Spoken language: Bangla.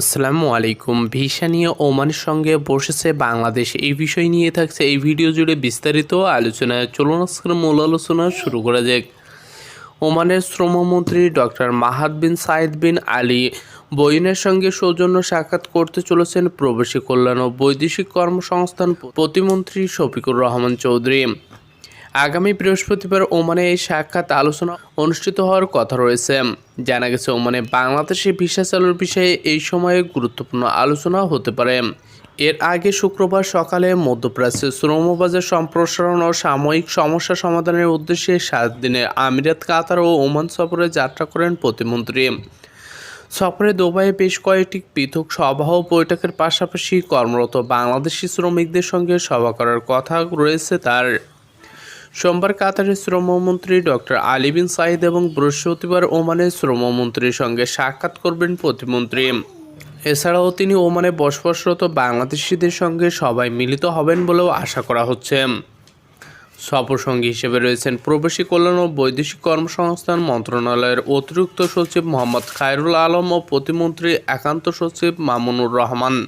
আসসালামু আলাইকুম। ভিসা নিয়ে ওমানের সঙ্গে বসেছে বাংলাদেশ। এই বিষয় নিয়ে থাকছে এই ভিডিও জুড়ে বিস্তারিত আলোচনায় চলুন আজকের মূল আলোচনা শুরু করা যাক। ওমানের শ্রমমন্ত্রী doctor Mahad bin Said bin Ali বইনের সঙ্গে সৌজন্য সাক্ষাৎ করতে চলেছেন প্রবাসী কল্যাণ ও বৈদেশিক কর্মসংস্থান প্রতিমন্ত্রী শফিকুর রহমান চৌধুরী। আগামী বৃহস্পতিবার ওমানে এই সাক্ষাৎ আলোচনা অনুষ্ঠিত হওয়ার কথা রয়েছে। জানা গেছে, ওমানে বাংলাদেশে ভিসা চালুর বিষয়ে এই সময়ে গুরুত্বপূর্ণ আলোচনা হতে পারে। এর আগে শুক্রবার সকালে মধ্যপ্রাচ্যে শ্রমবাজার সম্প্রসারণ ও সাময়িক সমস্যা সমাধানের উদ্দেশ্যে সাত দিনের আমিরাত, কাতার ও ওমান সফরে যাত্রা করেন প্রতিমন্ত্রী। সফরে দুবাইয়ে বেশ কয়েকটি পৃথক সভা ও বৈঠকের পাশাপাশি কর্মরত বাংলাদেশি শ্রমিকদের সঙ্গে সভা করার কথা রয়েছে তার। সোমবার কাতারের শ্রমমন্ত্রী ডক্টর আলী বিন সাইদ এবং বৃহস্পতিবার ওমানের শ্রমমন্ত্রীর সঙ্গে সাক্ষাৎ করবেন প্রতিমন্ত্রী। এছাড়াও তিনি ওমানে বসবাসরত বাংলাদেশিদের সঙ্গে সবাই মিলিত হবেন বলেও আশা করা হচ্ছে। সফরসঙ্গী হিসেবে রয়েছেন প্রবাসী কল্যাণ ও বৈদেশিক কর্মসংস্থান মন্ত্রণালয়ের অতিরিক্ত সচিব মোহাম্মদ খায়রুল আলম ও প্রতিমন্ত্রী একান্ত সচিব মামুনুর রহমান।